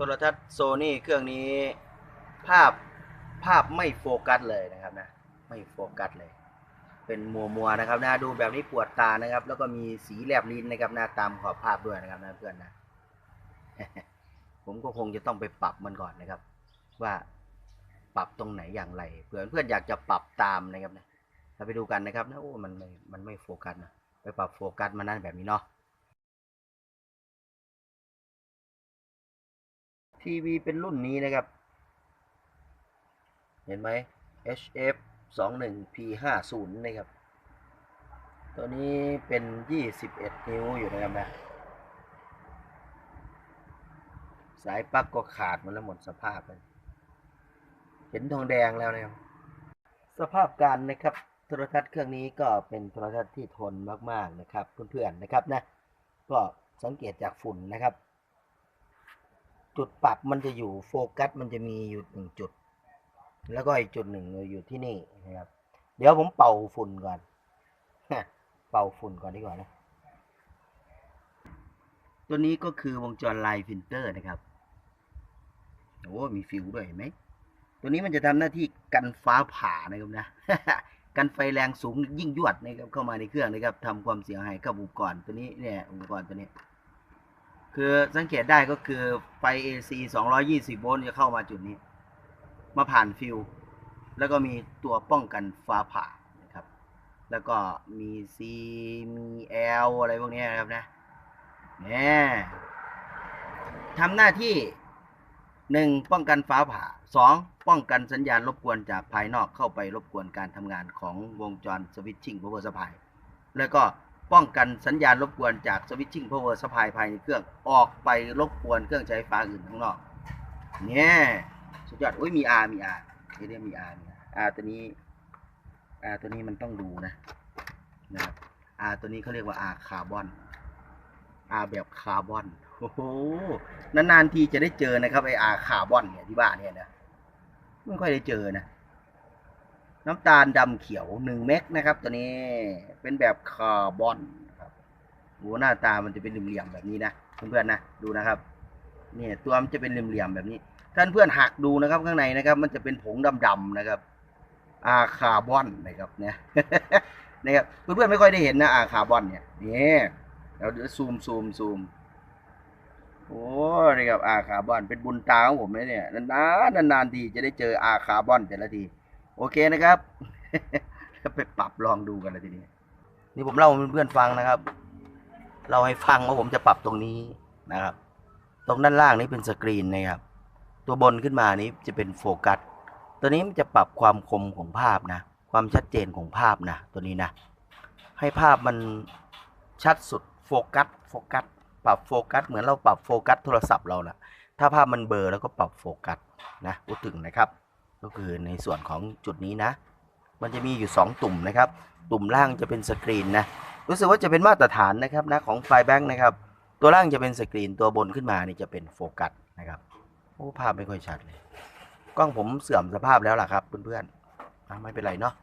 ทรทัศน์โซนี่เครื่องนี้ภาพภาพไม่โฟกัสเลยนะครับนะไม่โฟกัสเลย เป็นมัวมัวนะครับนะดูแบบนี้ปวดตานะครับ แล้วก็มีสีแลบลิ้นนะครับนะตามขอบภาพด้วยนะครับนะเพื่อนนะผมก็คงจะต้องไปปรับมันก่อนนะครับ ว่าปรับตรงไหนอย่างไรเผื่อนเพื่อนอยากจะปรับตามนะครับนะเราไปดูกันนะครับนะโอ้มันไม่มันไม่โฟกัสนะไปปรับโฟกัสมานั่นแบบนี้เนาะ ทีวีเป็นรุ่นนี้นะครับ เห็นไหม HF 21 P 5 0นะครับ ตัวนี้เป็น 21 นิ้วอยู่นะครับนะ สายปลั๊กก็ขาดหมดแล้วหมดสภาพเลยเห็นทองแดงแล้วนะครับ สภาพการนะครับโทรทัศน์เครื่องนี้ก็เป็นโทรทัศน์ที่ทนมากๆนะครับเพื่อนๆนะครับนะ ก็สังเกตจากฝุ่นนะครับ จุดปรับมันจะอยู่โฟกัสมันจะมีอยู่หนึ่งจุด แล้วก็อีกจุดหนึ่งอยู่ที่นี่นะครับ เดี๋ยวผมเป่าฝุ่นก่อนเป่าฝุ่นก่อนดีกว่านะ ตัวนี้ก็คือวงจรไลน์ฟิลเตอร์นะครับโอ้มีฟิวด้วยเห็นไหมตัวนี้มันจะทำหน้าที่กันฟ้าผ่านะครับนะ กันไฟแรงสูงยิ่งยวดนะครับเข้ามาในเครื่องนะครับทำความเสียหายกับอุปกรณ์ตัวนี้เนี่ยอุปกรณ์ตัวนี้ คือสังเกตได้ก็คือไฟ AC 220 โวลต์จะเข้ามาจุดนี้ มาผ่านฟิว แล้วก็มีตัวป้องกันฟ้าผ่านะครับ แล้วก็มี C มี L อะไรพวกนี้นะครับนะเนี่ยทำหน้าที่หนึ่งป้องกันฟ้าผ่าสองป้องกันสัญญาณรบกวนจากภายนอกเข้าไปรบกวนการทำงานของวงจรสวิตชิ่ง power supply แล้วก็ ป้องกันสัญญาณรบกวนจากสวิตชิ่ง power supply ภายในเครื่องออกไปรบกวนเครื่องใช้ไฟฟ้าอื่นข้างนอกเนี่ยสุดยอดอุ้ยมี R มี R เดี๋ยวมี R มี R ตัวนี้ R ตัวนี้มันต้องดูนะนะครับ R ตัวนี้เขาเรียกว่า R คาร์บอน R แบบคาร์บอนโอ้โหนานๆทีจะได้เจอนะครับไอ R คาร์บอนเนี่ยที่บ้านเนี่ยนะไม่ค่อยได้เจอนะ น้ำตาลดำเขียวหนึ่งเมกนะครับ ตัวนี้เป็นแบบคาร์บอนครับโหหน้าตามันจะเป็นเหลี่ยมๆแบบนี้นะเพื่อนๆนะดูนะครับเนี่ยตัวมันจะเป็นเหลี่ยมๆแบบนี้ท่านเพื่อนหักดูนะครับ ข้างในนะครับ มันจะเป็นผงดำๆนะครับ อาคาร์บอนนะครับเนี่ยนะครับเพื่อนๆไม่ค่อยได้เห็นนะอาคาร์บอนเนี่ยนี่เราเดี๋ยวซูมซูมซูมโอ้นี่ครับอาคาร์บอนเป็นบุญตาของผมเลยเนี่ยนานๆนานๆทีจะได้เจออาคาร์บอนแต่ละที โอเคนะครับ ไปปรับลองดูกันเลยทีนี้ นี่ผมเล่าให้เพื่อนๆฟังนะครับเล่าให้ฟังว่าผมจะปรับตรงนี้นะครับ ตรงด้านล่างนี้เป็นสกรีนนะครับ ตัวบนขึ้นมานี้จะเป็นโฟกัส ตัวนี้มันจะปรับความคมของภาพนะ ความชัดเจนของภาพนะ ตัวนี้นะ ให้ภาพมันชัดสุดโฟกัส โฟกัส ปรับโฟกัส เหมือนเราปรับโฟกัสโทรศัพท์เรานะถ้าภาพมันเบลอแล้วก็ปรับโฟกัสนะพูดถึงนะครับ ก็คือในส่วนของจุดนี้นะ มันจะมีอยู่ 2 ตุ่มนะครับ ตุ่มล่างจะเป็นสกรีนนะ รู้สึกว่าจะเป็นมาตรฐานนะครับนะของไฟแบงค์นะครับ ตัวล่างจะเป็นสกรีน ตัวบนขึ้นมานี่จะเป็นโฟกัสนะครับ โอ้ภาพไม่ค่อยชัดเลย กล้องผมเสื่อมสภาพแล้วล่ะครับเพื่อนๆอะไม่เป็นไรเนาะ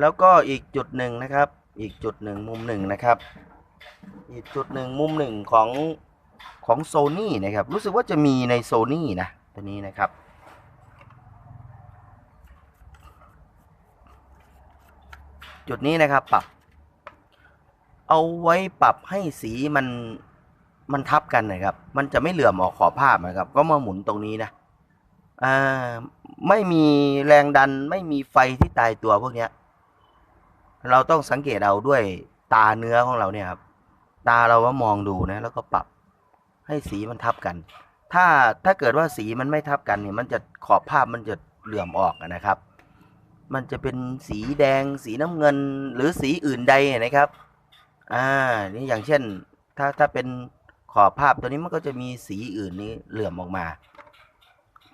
แล้วก็อีกจุดหนึ่งนะครับ อีกจุดหนึ่งมุมหนึ่งนะครับ อีกจุดหนึ่งมุมหนึ่งของของโซนี่นะครับ รู้สึกว่าจะมีในโซนี่นะ ตัวนี้นะครับ จุดนี้นะครับ ปรับ เอาไว้ปรับให้สีมันมันทับกันนะครับ มันจะไม่เหลื่อมออกขอบภาพนะครับ ก็มาหมุนตรงนี้นะอ่าไม่มีแรงดันไม่มีไฟที่ตายตัวพวกเนี้ย เราต้องสังเกตเอาด้วยตาเนื้อของเราเนี่ยครับตาเราก็มองดูนะ แล้วก็ปรับให้สีมันทับกัน ถ้าถ้าเกิดว่าสีมันไม่ทับกันเนี่ย มันจะขอบภาพมันจะเหลื่อมออกนะครับ มันจะเป็นสีแดง สีน้ำเงิน หรือสีอื่นใดนะครับ อ่า นี่อย่างเช่น ถ้าถ้าเป็นขอบภาพตัวนี้มันก็จะมีสีอื่นนี้เหลื่อมออกมา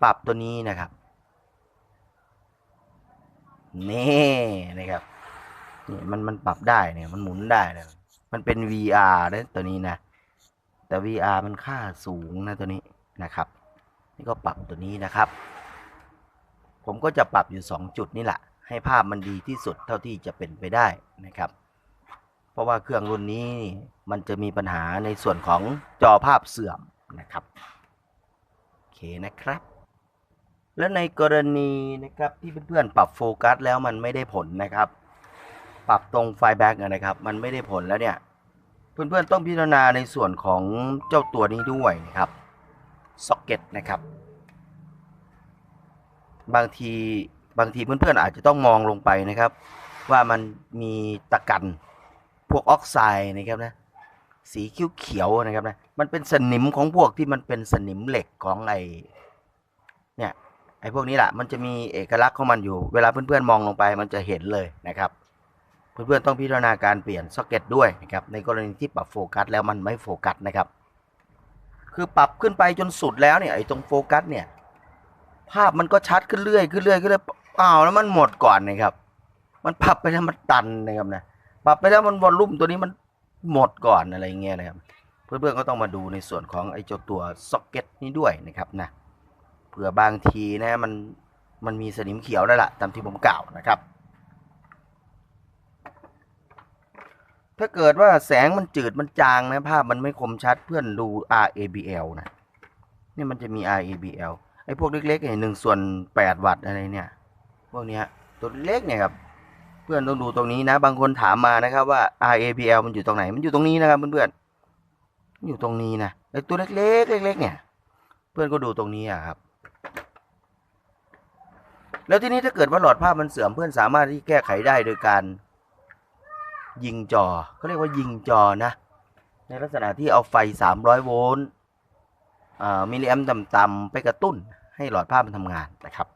ปรับตัวนี้นะครับ นี่นะครับนี่มันมันปรับได้เนี่ยมันหมุนได้นะมันเป็น VR นะตัวนี้นะ แต่ VR มันค่าสูงนะตัวนี้นะครับ นี่ก็ปรับตัวนี้นะครับ ผมก็จะปรับอยู่ 2 จุดนี่แหละ ให้ภาพมันดีที่สุดเท่าที่จะเป็นไปได้นะครับ เพราะว่าเครื่องรุ่นนี้มันจะมีปัญหาในส่วนของจอภาพเสื่อมนะครับโอเคนะครับ แล้วในกรณีนะครับที่เพื่อนๆปรับโฟกัสแล้วมันไม่ได้ผลนะครับ ปรับตรงไฟแบ็กนะครับ มันไม่ได้ผลแล้วเนี่ยเพื่อนๆต้องพิจารณาในส่วนของเจ้าตัวนี้ด้วยนะครับ ซ็อกเก็ตนะครับ บางทีบางทีเพื่อนๆอาจจะต้องมองลงไปนะครับ ว่ามันมีตะกันพวกออกไซด์นะครับนะสีเขียวๆนะครับนะมันเป็นสนิมของพวกที่มันเป็นสนิมเหล็กของไอเนี่ยไอพวกนี้แหละมันจะมีเอกลักษณ์ของมันอยู่ เวลาเพื่อนๆมองลงไปมันจะเห็นเลยนะครับ เพื่อนๆต้องพิจารณาการเปลี่ยนซ็อกเก็ตด้วยนะครับในกรณีที่ปรับโฟกัสแล้วมันไม่โฟกัสนะครับ คือปรับขึ้นไปจนสุดแล้วเนี่ยไอตรงโฟกัสเนี่ย ภาพมันก็ชัดขึ้นเรื่อยขึ้นเรื่อยขึ้นเรื่อยอ้าวแล้วมันหมดก่อนนะครับ มันปรับไปแล้วมันตันนะครับนะปรับไปแล้วมันวอลลุ่มตัวนี้มันหมดก่อนอะไรเงี้ยนะครับ เพื่อนๆก็ต้องมาดูในส่วนของไอ้เจ้าตัวซ็อกเก็ตนี้ด้วยนะครับนะเผื่อบางทีนะมันมันมีสนิมเขียวนั่นแหละตามที่ผมกล่าวนะครับ ถ้าเกิดว่าแสงมันจืดมันจางนะภาพมันไม่คมชัดเพื่อนดู RABL นะนี่มันจะมี RABL ไอ้พวกเล็กๆเนี่ยหนึ่งส่วนแปดวัตต์อะไรเนี่ยพวกเนี้ยตัวเล็กเนี่ยครับเพื่อนต้องดูตรงนี้นะ บางคนถามมานะครับว่า RABL มันอยู่ตรงไหนมันอยู่ตรงนี้นะครับเพื่อนๆมันอยู่ตรงนี้นะไอ้ตัวเล็กๆเล็กๆเนี่ย เพื่อนก็ดูตรงนี้อะครับแล้วทีนี้ถ้าเกิดว่าหลอดภาพมันเสื่อมเพื่อนสามารถที่แก้ไขได้โดยการ ยิงจอเขาเรียกว่ายิงจอนะ ในลักษณะที่เอาไฟ 300 โวลต์ มิลลิแอมต่ำๆไปกระตุ้นให้หลอดภาพมันทำงานนะครับ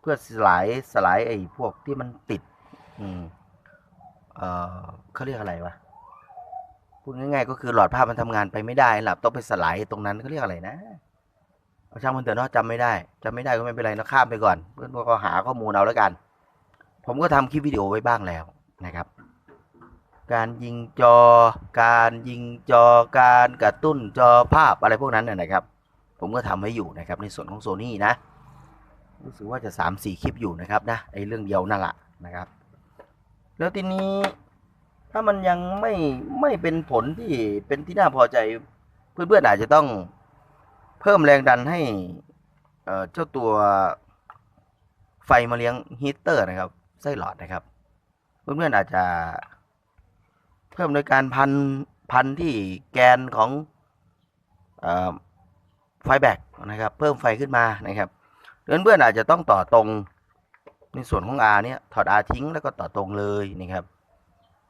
เพื่อสลายสลายไอ้พวกที่มันติดอืมเออเขาเรียกอะไรวะพูดง่ายๆก็คือหลอดภาพมันทำงานไปไม่ได้หลับต้องไปสลายตรงนั้นเขาเรียกอะไรนะเอาช่างมันเถอะเนาะจำไม่ได้จำไม่ได้ก็ไม่เป็นไรนะข้ามไปก่อน เพื่อนก็หาข้อมูลเอาแล้วกัน ผมก็ทำคลิปวิดีโอไว้บ้างแล้วนะครับ การยิงจอ การยิงจอ การกระตุ้นจอภาพอะไรพวกนั้นนะนะครับ ผมก็ทำไว้อยู่นะครับในส่วนของโซนี่นะ รู้สึกว่าจะสามสี่คลิปอยู่นะครับนะไอ้เรื่องเดียวนั่นแหละนะครับ แล้วทีนี้ถ้ามันยังไม่ไม่เป็นผลที่เป็นที่น่าพอใจเพื่อนๆอาจจะต้องเพิ่มแรงดันให้เจ้าตัวไฟมาเลี้ยงฮีเตอร์นะครับไส้หลอดนะครับ เพื่อนๆอาจจะ พิ่มโดยการพันพันที่แกนของอไฟแบกนะครับ เพิ่มไฟขึ้นมานะครับเพื่อนๆอาจจะต้องต่อตรงในส่วนของ R เนี่ยถอด R ทิ้งแล้วก็ต่อตรงเลยนะครับ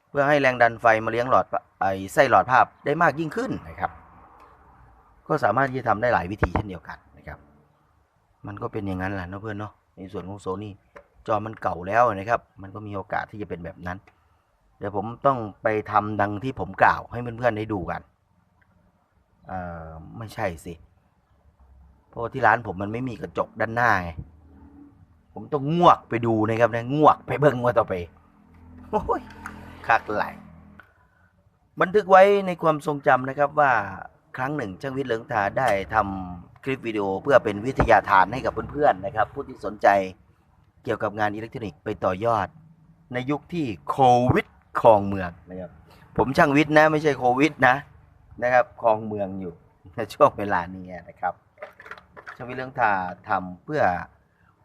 เพื่อให้แรงดันไฟมาเลี้ยงหลอดไอไส้หลอดภาพได้มากยิ่งขึ้นนะครับ ก็สามารถที่จะทำได้หลายวิธีเช่นเดียวกันนะครับ มันก็เป็นอย่างนั้นแหละนะเพื่อนเนาะในส่วนของโซนี่จอมันเก่าแล้วนะครับ มันก็มีโอกาสที่จะเป็นแบบนั้น เดี๋ยวผมต้องไปทำดังที่ผมกล่าวให้เพื่อนๆได้ดูกันเอ่อไม่ใช่สิ เพราะที่ร้านผมมันไม่มีกระจกด้านหน้าไงผมต้องงวกไปดูนะครับนะงวกไปเบิ่งว่าต่อไปโอ้ยคักไหลบันทึกไว้ในความทรงจำนะครับว่าครั้งหนึ่งช่างวิทย์เหลืองทาได้ทำคลิปวิดีโอเพื่อเป็นวิทยาทานให้กับเพื่อนๆนะครับ ผู้ที่สนใจเกี่ยวกับงานอิเล็กทรอนิกส์ไปต่อยอด ในยุคที่โควิด ครองเมืองนะครับ ผมช่างวิทย์นะ ไม่ใช่โควิดนะนะครับครองเมืองอยู่ในช่วงเวลานี้นะครับช่างวิทย์เรื่องทาทำเพื่อ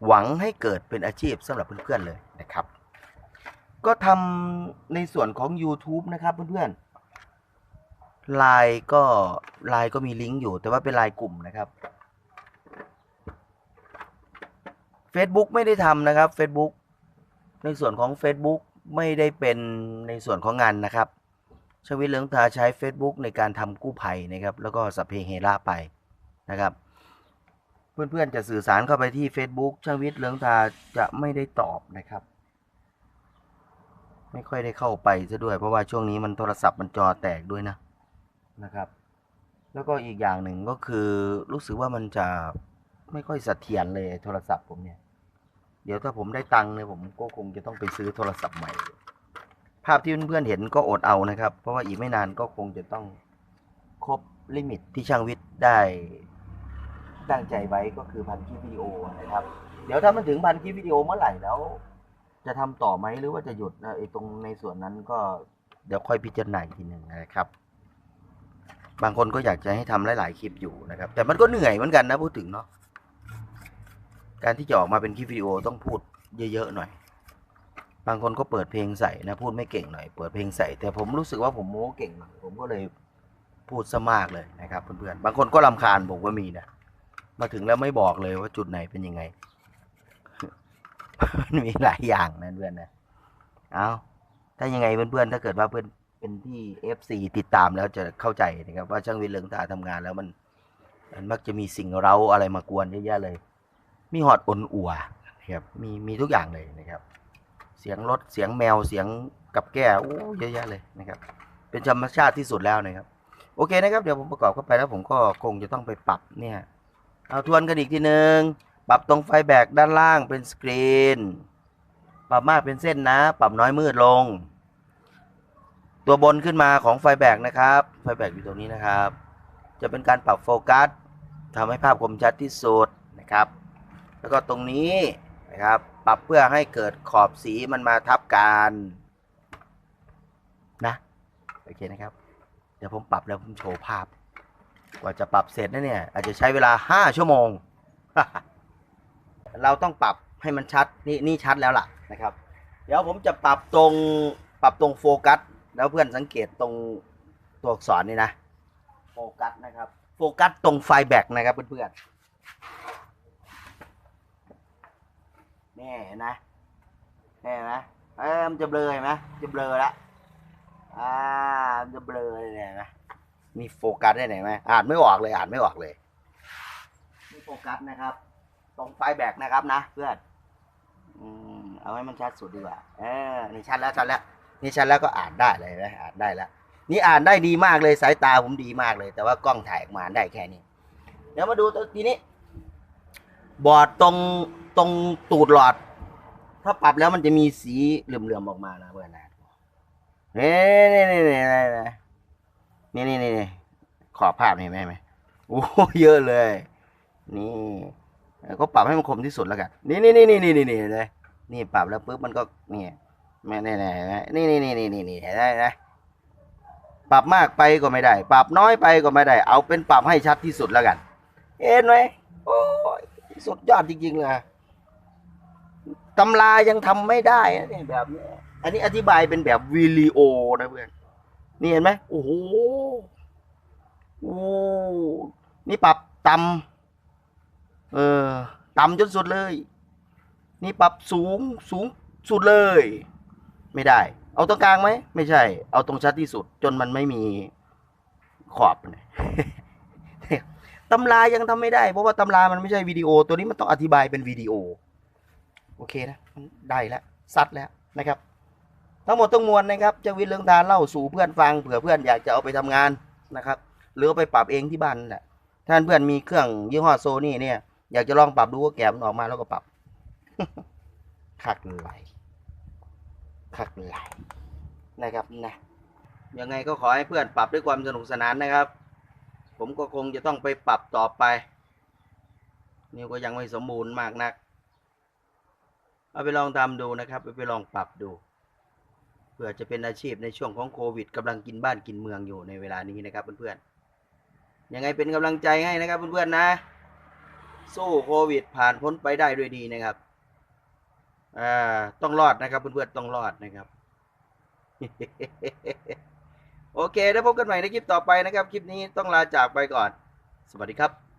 หวังให้เกิดเป็นอาชีพสำหรับเพื่อนๆเลยนะครับ ก็ทำในส่วนของ YouTube นะครับเพื่อนๆไลน์ก็ไลน์ก็มีลิงก์อยู่ แต่ว่าเป็นไลน์กลุ่มนะครับ Facebook ไม่ได้ทำนะครับ Facebook ในส่วนของ Facebook ไม่ได้เป็นในส่วนของงานนะครับชวิตเลืองทาใช้ Facebook ในการทำกู้ภัยนะครับ แล้วก็สพเพเฮระไปนะครับ เพื่อนๆจะสื่อสารเข้าไปที่ Facebook ชวิทย์เลืองทาจะไม่ได้ตอบนะครับ ไม่ค่อยได้เข้าไปซะด้วย เพราะว่าช่วงนี้มันโทรศัพท์มันจอแตกด้วยนะนะครับ แล้วก็อีกอย่างหนึ่งก็คือรู้สึกว่ามันจะไม่ค่อยเสถียรเลยโทรศัพท์ผมเนี่ย เดี๋ยวถ้าผมได้ตังค์เนี่ยผมก็คงจะต้องไปซื้อโทรศัพท์ใหม่ ภาพที่เพื่อนๆเห็นก็อดเอานะครับ เพราะว่าอีกไม่นานก็คงจะต้องครบลิมิตที่ช่างวิทย์ได้ตั้งใจไว้ก็คือพันคลิปวิดีโอนะครับ เดี๋ยวถ้ามันถึงพันคลิปวิดีโอเมื่อไหร่แล้ว จะทำต่อไหมหรือว่าจะหยุดนะไอ้ตรงในส่วนนั้นก็เดี๋ยวค่อยพิจารณาอีกทีหนึ่งนะครับ บางคนก็อยากจะให้ทำหลาย ๆ คลิปอยู่นะครับ แต่มันก็เหนื่อยเหมือนกันนะพูดถึงเนาะ การที่จะออกมาเป็นคลิปวิดีโอต้องพูดเยอะๆหน่อย บางคนก็เปิดเพลงใส่นะพูดไม่เก่งหน่อย เปิดเพลงใส่ แต่ผมรู้สึกว่าผมโม้เก่ง ผมก็เลยพูดซะมากเลยนะครับเพื่อนๆ บางคนก็รำคาญผมก็มีนะ มาถึงแล้วไม่บอกเลยว่าจุดไหนเป็นยังไง มันมีหลายอย่างนะเพื่อนนะ เอาถ้ายังไงเพื่อนๆ ถ้าเกิดว่าเพื่อนเป็นที่ FC ติดตามแล้วจะเข้าใจนะครับว่าช่างวินเลิงตาทำงานแล้วมันมันมักจะมีสิ่งเร้าอะไรมากวนเยอะแยะเลย มีหอดอนอัวนะครับมีมีทุกอย่างเลยนะครับ เสียงรถเสียงแมวเสียงกับแก้วโอ้เยอะแยะเลยนะครับ เป็นธรรมชาติที่สุดแล้วนะครับ โอเคนะครับ เดี๋ยวผมประกอบเข้าไปแล้วผมก็คงจะต้องไปปรับเนี่ยเอาทวนกันอีกทีหนึ่งปรับตรงไฟแบกด้านล่างเป็นสกรีน ปรับมากเป็นเส้นนะ ปรับน้อยมืดลง ตัวบนขึ้นมาของไฟแบกนะครับ ไฟแบกอยู่ตรงนี้นะครับ จะเป็นการปรับโฟกัสทำให้ภาพคมชัดที่สุด แล้วก็ตรงนี้นะครับ ปรับเพื่อให้เกิดขอบสีมันมาทับกันนะโอเคนะครับ เดี๋ยวผมปรับแล้วผมโชว์ภาพ กว่าจะปรับเสร็จนะเนี่ย อาจจะใช้เวลา 5 ชั่วโมง เราต้องปรับให้มันชัดนี่นี่ชัดแล้วล่ะนะครับ เดี๋ยวผมจะปรับตรงปรับตรงโฟกัสแล้วเพื่อนสังเกตตรงตัวอักษรนี่นะโฟกัสนะครับ โฟกัสตรงไฟแบ็กนะครับเพื่อนๆ แน่นะแน่นะเอ้ยมันจะเบลอเห็นไหมจะเบลอละอ่ามันจะเบลอเลยเนี่ยนะมีโฟกัสได้ไหนไหมอ่านไม่ออกเลยอ่านไม่ออกเลยนี่โฟกัสนะครับ ตรงไฟแบกนะครับนะเพื่อนอืมเอาให้มันชัดสุดดีกว่าเออนี่ชัดแล้วชัดแล้วนี่ชัดแล้วก็อ่านได้เลยนะอ่านได้แล้วนี่อ่านได้ดีมากเลยสายตาผมดีมากเลย แต่ว่ากล้องถ่ายออกมาได้แค่นี้ เดี๋ยวมาดูตัวทีนี้ บอร์ดตรง ตรงตูดหลอด ถ้าปรับแล้วมันจะมีสีเหลื่อมๆออกมานะเพื่อนนะนี่นี่นี่นี่นี่นี่นี่ขอภาพนี่ไหมไหมโอ้เยอะเลย นี่ก็ปรับให้มันคมที่สุดแล้วกันนี่นี่นี่นี่นี่นี่นี่เลยนี่ปรับแล้วปุ๊บมันก็นี่แม่นี่นี่นี่นี่นี่นี่นี่เห็นได้นะปรับมากไปก็ไม่ได้ ปรับน้อยไปก็ไม่ได้ เอาเป็นปรับให้ชัดที่สุดแล้วกัน เห็นไหมโอ้ยสุดยอดจริงๆเลย ตำรายังทำไม่ได้นะเนี่ยแบบนี้อันนี้อธิบายเป็นแบบวิดีโอนะเพื่อน นี่เห็นไหมโอ้โหโอ้นี่ปรับต่ำเออต่ำจนสุดเลย นี่ปรับสูงสูงสุดเลย ไม่ได้ เอาตรงกลางไหมไม่ใช่ เอาตรงชัดที่สุด จนมันไม่มีขอบเนี่ยตำรายังทำไม่ได้ เพราะว่าตำรามันไม่ใช่วิดีโอ ตัวนี้มันต้องอธิบายเป็นวิดีโอ โอเคนะได้แล้วซัดแล้วนะครับ ทั้งหมดทั้งมวลนะครับเจะวิทย์เรื่องทานเล่าสู่เพื่อนฟังเผื่อเพื่อนอยากจะเอาไปทำงานนะครับ หรือเอาไปปรับเองที่บ้านแหละท่านเพื่อนมีเครื่องยี่ห้อโซนี่เนี่ย อยากจะลองปรับดูว่าแกะมันออกมาแล้วก็ปรับคักไหลคักไหลนะครับนะยังไงก็ขอให้เพื่อนปรับด้วยความสนุกสนานนะครับ ผมก็คงจะต้องไปปรับต่อไปนี่ก็ยังไม่สมบูรณ์มากนัก เอาไปลองทำดูนะครับไปไปลองปรับดูเพื่อจะเป็นอาชีพในช่วงของโควิดกำลังกินบ้านกินเมืองอยู่ในเวลานี้นะครับเพื่อนๆยังไงเป็นกำลังใจให้นะครับเพื่อนๆนะ สู้โควิดผ่านพ้นไปได้ด้วยดีนะครับอ่าต้องรอดนะครับเพื่อนๆต้องรอดนะครับ โอเคแล้วพบกันใหม่ในคลิปต่อไปนะครับ คลิปนี้ต้องลาจากไปก่อน สวัสดีครับ